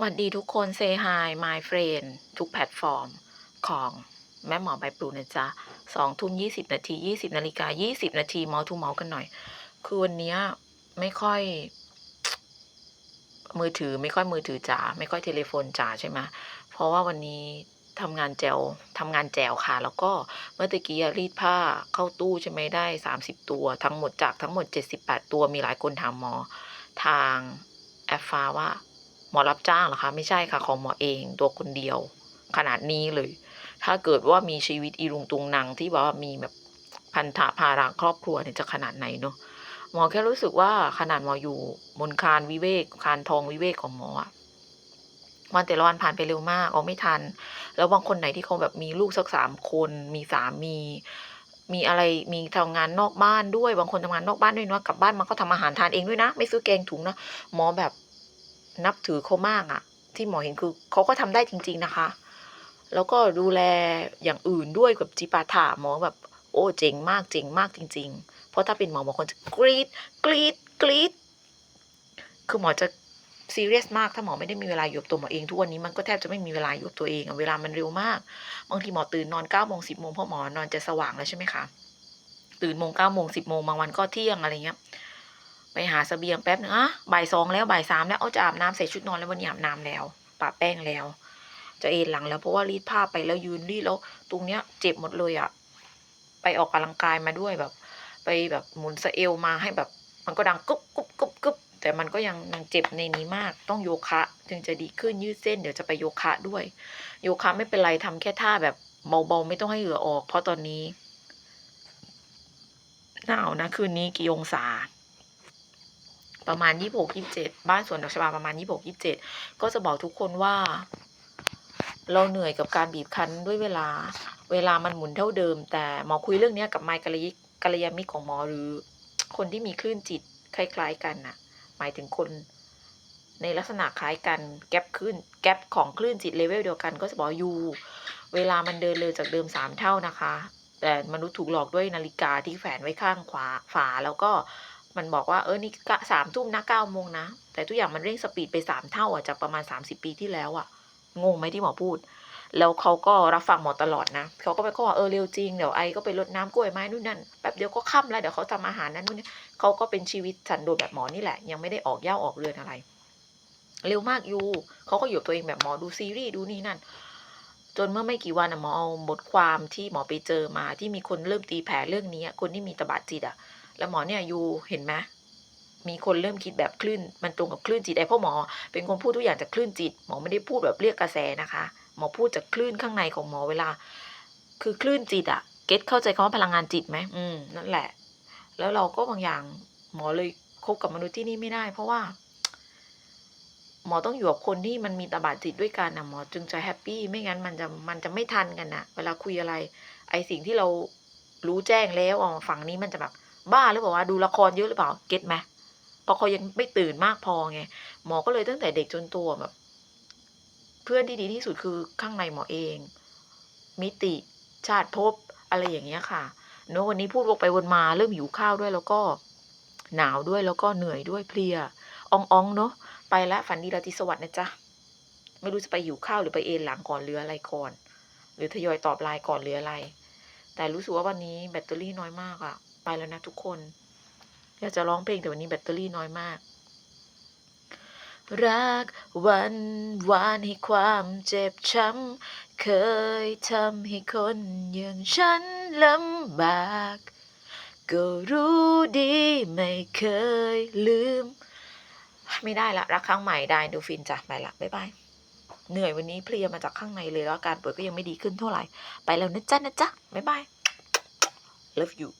สวัสดีทุกคน Say hi my friend ทุกแพลตฟอร์มของแม่หมอใบปลูนะจ๊ะสองทุ่มยี่สิบนาทียี่สิบนาฬิกายี่สิบนาทีเมาทูเมากันหน่อย คือวันนี้ไม่ค่อย มือถือไม่ค่อยมือถือจ๋าไม่ค่อยเทเลโฟนจ๋าใช่ไหมเพราะว่าวันนี้ทำงานแจวทำงานแจวค่ะ แล้วก็เมื่อตะกี้รีดผ้าเข้าตู้ใช่ไหมได้สามสิบตัว ทั้งหมดจากทั้งหมดเจ็ดสิบแปดตัวมีหลายคนถามหมอ ทางแอฟฟ้าว่า หมอรับจ้างเหรอคะ ไม่ใช่ค่ะของหมอเองตัวคนเดียว ขนาดนี้เลย ถ้าเกิดว่ามีชีวิตอีรุงตุงนังที่แบบว่ามีแบบพันธะภาระครอบครัวเนี่ยจะขนาดไหนเนาะหมอแค่รู้สึกว่าขนาดหมออยู่บนคานวิเวกคานทองวิเวกของหมออะวันแต่ละวันผ่านไปเร็วมากเอาไม่ทัน แล้วบางคนไหนที่เขาแบบมีลูกสักสามคน มีสามี มีอะไร มีทำงานนอกบ้านด้วย บางคนทำงานนอกบ้านด้วยเนาะ กลับบ้านมันก็ทำอาหารทานเองด้วยนะ ไม่ซื้อแกงถุงนะ หมอแบบ นับถือเขามากอะที่หมอเห็นคือเขาก็ทำได้จริง ๆนะคะ แล้วก็ดูแลอย่างอื่นด้วยกับจิปาถาหมอแบบ โอ้เจ๋งมากเจ๋งมากจริง ๆ เพราะถ้าเป็นหมอบางคนจะกรีดกรีดกรีดคือหมอจะซีเรียสมากถ้าหมอไม่ได้มีเวลาอยู่กับตัวหมอเองทุกวันนี้มันก็แทบจะไม่มีเวลาอยู่กับตัวเองเวลามันเร็วมาก บางทีหมอตื่นนอนเก้าโมงสิบโมงเพราะหมอนอนจะสว่างแล้วใช่ไหมคะตื่นโมงเก้าโมงสิบโมงบางวันก็เที่ยงอะไรเงี้ย ไปหาเสบียงแป๊บนึงอะบ่ายสองแล้วบ่ายสามแล้วเอาจะอาบน้ำใส่ชุดนอนแล้ววันนี้อาบน้ำแล้วปะแป้งแล้ว จะเอนหลังแล้วเพราะว่ารีดผ้าไปแล้วยืนรีดแล้ว ตรงเนี้ยเจ็บหมดเลยอะไปออกกำลังกายมาด้วยแบบ ไปแบบหมุนสะเอวมาให้แบบ มันก็ดังกุ๊บกุ๊บกุ๊บกุ๊บแต่มันก็ยังยังเจ็บในนี้มากต้องโยคะ ถึงจะดีขึ้นยืดเส้นเดี๋ยวจะไปโยคะด้วย โยคะไม่เป็นไรทำแค่ท่าแบบเบาๆไม่ต้องให้เหงื่อออก เพราะตอนนี้หนาวนะคืนนี้กี่องศา ประมาณยี่หกยี่เจ็ดบ้านสวนดอกชบาประมาณยี่หกยี่เจ็ดก็จะบอกทุกคนว่า เราเหนื่อยกับการบีบคั้นด้วยเวลา เวลามันหมุนเท่าเดิม แต่หมอคุยเรื่องนี้กับไมค์กัลยิกัลยามิของหมอหรือ คนที่มีคลื่นจิตคล้าย ๆ กันน่ะ หมายถึงคนในลักษณะคล้ายกันแกลบคลื่นแกลบของคลื่นจิตเลเวลเดียวกันก็จะบอกอยู่เวลามันเดินเลยจากเดิมสามเท่านะคะ แต่มนุษย์ถูกหลอกด้วยนาฬิกาที่แฝนไว้ข้างขวาฝาแล้วก็ มันบอกว่าเออนี่สามทุ่มนะเก้าโมงนะ แต่ทุกอย่างมันเร่งสปีดไปสามเท่าอะจากประมาณสามสิบปีที่แล้วอะ งงไหมที่หมอพูด แล้วเขาก็รับฟังหมอตลอดนะเขาก็ไปก็ว่าเออเร็วจริงเดี๋ยวไอก็ไปรดน้ำกล้วยไม้นู่นนั่นแป๊บเดียวก็ค่ำแล้วเดี๋ยวเขาทำอาหารนั่นนู่นนี่เขาก็เป็นชีวิตสันโดษแบบหมอนี่แหละ ยังไม่ได้ออกย่าออกเรือนอะไร เร็วมากอยู่เขาก็อยู่กับตัวเองแบบหมอดูซีรีส์ดูนี่นั่นจนเมื่อไม่กี่วันหมอเอาบทความที่หมอไปเจอมาที่มีคนเริ่มตีแผ่เรื่องนี้คนที่มีตบะจิตอะ แล้วหมอเนี่ยอยู่เห็นไหมมีคนเริ่มคิดแบบคลื่น มันตรงกับคลื่นจิตไอ้พราะหมอ เป็นคนพูดทุกอย่างจากคลื่นจิต หมอไม่ได้พูดแบบเรียกกระแสนะคะ หมอพูดจากคลื่นข้างในของหมอเวลา คือคลื่นจิตอะเก็ตเข้าใจคำว่าพลังงานจิตไหมอืมนั่นแหละ แล้วเราก็บางอย่างหมอเลยคบกับมนุษย์ที่นี่ไม่ได้ เพราะว่า หมอต้องอยู่กับคนที่มันมีตบะจิตด้วยกันนะหมอจึงจะแฮปปี้ไม่งั้นมันจะมันจะไม่ทันกันนะเวลาคุยอะไร ไอสิ่งที่เรารู้แจ้งแล้วอ๋อฝั่งนี้มันจะแบบ บ้าหรือเปล่าว่าดูละครเยอะหรือเปล่าเก็ตไหมเพราะเขายังไม่ตื่นมากพอไงหมอก็เลยตั้งแต่เด็กจนตัวแบบ เพื่อนที่ดีที่สุดคือข้างในหมอเอง มิติชาติภพอะไรอย่างเงี้ยค่ะเนอะวันนี้พูดวกไปวนมาเริ่มหิวข้าวด้วยแล้วก็ หนาวด้วยแล้วก็เหนื่อยด้วยเพลียอ่องๆเนอะไปล้วฝันดีราตรีสวัสดิ์นะจ๊ะไม่รู้จะไปหิวข้าวหรือไปเอนหลังก่อนหรืออะไรก่อน หรือทยอยตอบไลน์ก่อนหรืออะไร แต่รู้สึกว่าวันนี้แบตเตอรี่น้อยมากอะ ไปแล้วนะทุกคนอยากจะร้องเพลงแต่วันนี้แบตเตอรี่น้อยมาก รักวันวานให้ความเจ็บช้ำ เคยทำให้คนอย่างฉันลำบาก ก็รู้ดีไม่เคยลืม ไม่ได้ละ รักครั้งใหม่ได้ดูฟินจ้ะไปละบ๊ายบายเหนื่อยวันนี้เพลียมาจากข้างในเลยแล้วอาการป่วยก็ยังไม่ดีขึ้นเท่าไหร่ ไปแล้วนะจ๊ะนะจ๊ะบ๊ายบาย love you